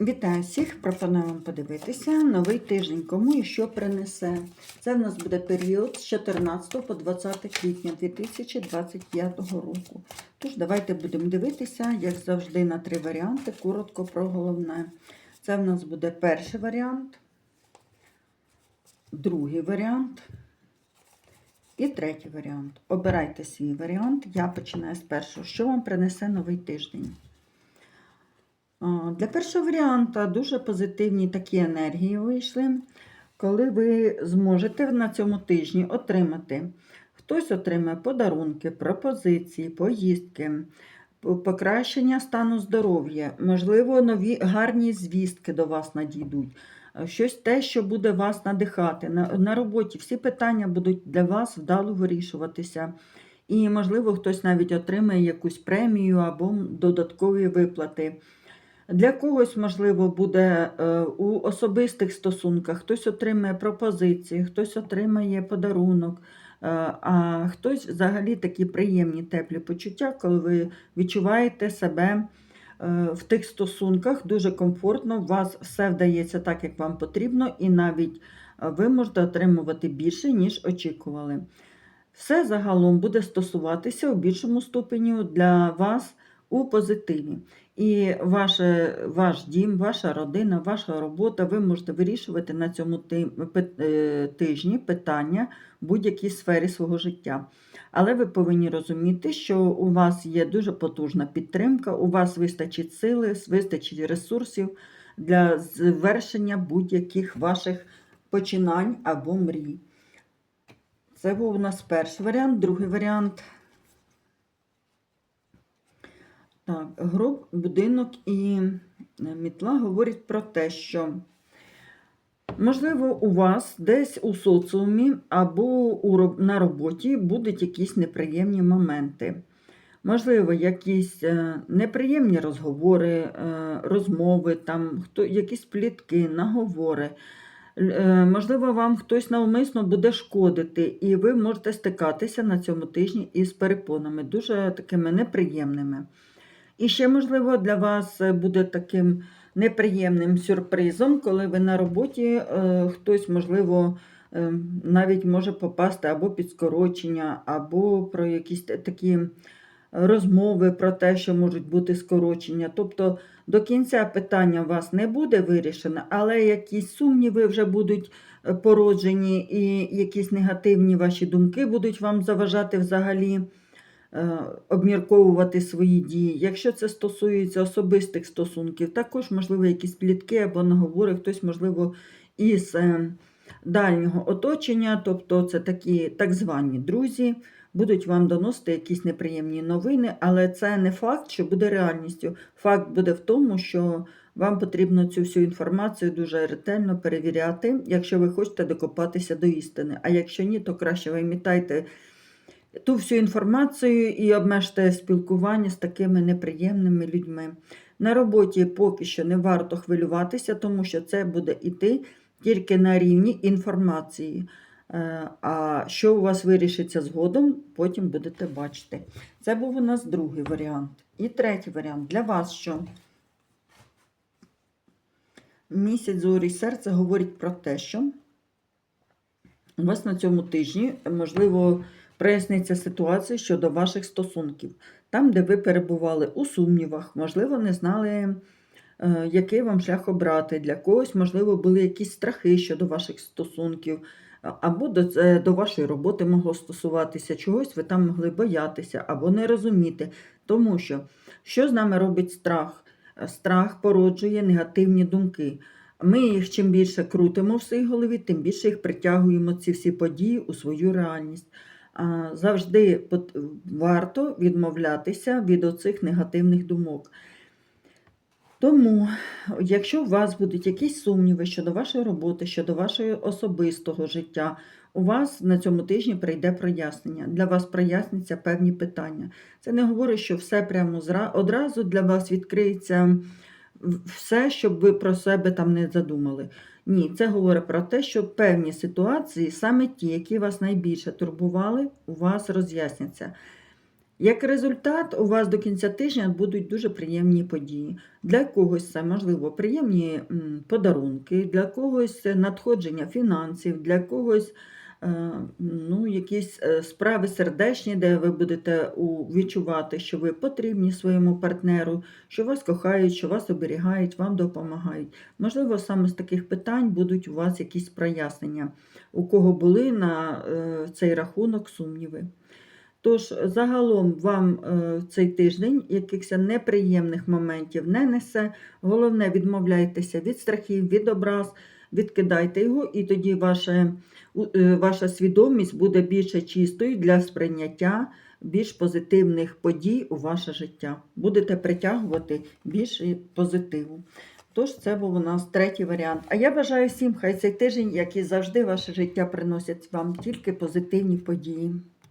Вітаю всіх! Пропоную вам подивитися новий тиждень, кому і що принесе. Це в нас буде період з 14 по 20 квітня 2025 року. Тож, давайте будемо дивитися, як завжди, на три варіанти. Коротко про головне. Це в нас буде перший варіант, другий варіант і третій варіант. Обирайте свій варіант. Я починаю з першого. Що вам принесе новий тиждень? Для першого варіанта дуже позитивні такі енергії вийшли, коли ви зможете на цьому тижні отримати. Хтось отримає подарунки, пропозиції, поїздки, покращення стану здоров'я, можливо, нові гарні звістки до вас надійдуть. е, Щось те, що буде вас надихати. На, на роботі всі питання будуть для вас вдало вирішуватися. І, можливо, хтось навіть отримає якусь премію або додаткові виплати. Для когось, можливо, буде е, у особистих стосунках, хтось отримає пропозиції, хтось отримає подарунок, е, а хтось взагалі такі приємні теплі почуття, коли ви відчуваєте себе е, в тих стосунках дуже комфортно, у вас все вдається так, як вам потрібно, і навіть ви можете отримувати більше, ніж очікували. Все загалом буде стосуватися у більшому ступені для вас у позитиві. І ваше, ваш дім, ваша родина, ваша робота, ви можете вирішувати на цьому е, тижні питання в будь-якій сфері свого життя. Але ви повинні розуміти, що у вас є дуже потужна підтримка, у вас вистачить сили, вистачить ресурсів для звершення будь-яких ваших починань або мрій. Це був у нас перший варіант, другий варіант. Так, гроб, будинок і е, мітла говорять про те, що, можливо, у вас десь у соціумі або у, на роботі будуть якісь неприємні моменти. Можливо, якісь е, неприємні розговори, е, розмови, там, хто, якісь плітки, наговори. Можливо, вам хтось навмисно буде шкодити, і ви можете стикатися на цьому тижні із перепонами, дуже такими неприємними. І ще, можливо, для вас е, буде таким неприємним сюрпризом, коли ви на роботі е, хтось, можливо, е, навіть може попасти або під скорочення, або про якісь такі розмови про те, що можуть бути скорочення. Тобто до кінця питання у вас не буде вирішено, але якісь сумніви вже будуть породжені, і якісь негативні ваші думки будуть вам заважати взагалі обмірковувати свої дії. Якщо це стосується особистих стосунків, також, можливо, якісь плітки або наговори, хтось, можливо, із е, дальнього оточення, тобто це такі так звані друзі, будуть вам доносити якісь неприємні новини, але це не факт, що буде реальністю. Факт буде в тому, що вам потрібно цю всю інформацію дуже ретельно перевіряти, якщо ви хочете докопатися до істини. А якщо ні, то краще вимітайте ту всю інформацію і обмежте спілкування з такими неприємними людьми. На роботі поки що не варто хвилюватися, тому що це буде йти тільки на рівні інформації. Е, А що у вас вирішиться згодом, потім будете бачити. Це був у нас другий варіант. І третій варіант для вас що? Місяць зорі серця говорить про те, що у вас на цьому тижні, можливо, проясниться ситуація щодо ваших стосунків. Там, де ви перебували у сумнівах, можливо, не знали, е, який вам шлях обрати. Для когось, можливо, були якісь страхи щодо ваших стосунків, або до, до вашої роботи могло стосуватися чогось, ви там могли боятися або не розуміти. Тому що що з нами робить страх? Е, Страх породжує негативні думки. Ми їх чим більше крутимо в своїй голові, тим більше їх притягуємо ці всі події у свою реальність. Завжди варто відмовлятися від оцих негативних думок. Тому, якщо у вас будуть якісь сумніви щодо вашої роботи, щодо вашого особистого життя, у вас на цьому тижні прийде прояснення. Для вас проясняться певні питання. Це не говорить, що все прямо одразу для вас відкриється все, щоб ви про себе там не задумали. Ні, це говорить про те, що певні ситуації, саме ті, які вас найбільше турбували, у вас роз'ясняться. Як результат, у вас до кінця тижня будуть дуже приємні події. Для когось це можливо приємні подарунки, для когось надходження фінансів, для когось ну, якісь е, справи сердечні, де ви будете відчувати, що ви потрібні своєму партнеру, що вас кохають, що вас оберігають, вам допомагають. Можливо, саме з таких питань будуть у вас якісь прояснення, у кого були на е, цей рахунок сумніви. Тож, загалом вам е, цей тиждень якихось неприємних моментів не несе. Головне, відмовляйтеся від страхів, від образ, відкидайте його, і тоді ваше, е, ваша свідомість буде більше чистою для сприйняття більш позитивних подій у ваше життя. Будете притягувати більше позитиву. Тож це був у нас третій варіант. А я бажаю всім, хай цей тиждень, як і завжди, ваше життя приносять вам тільки позитивні події.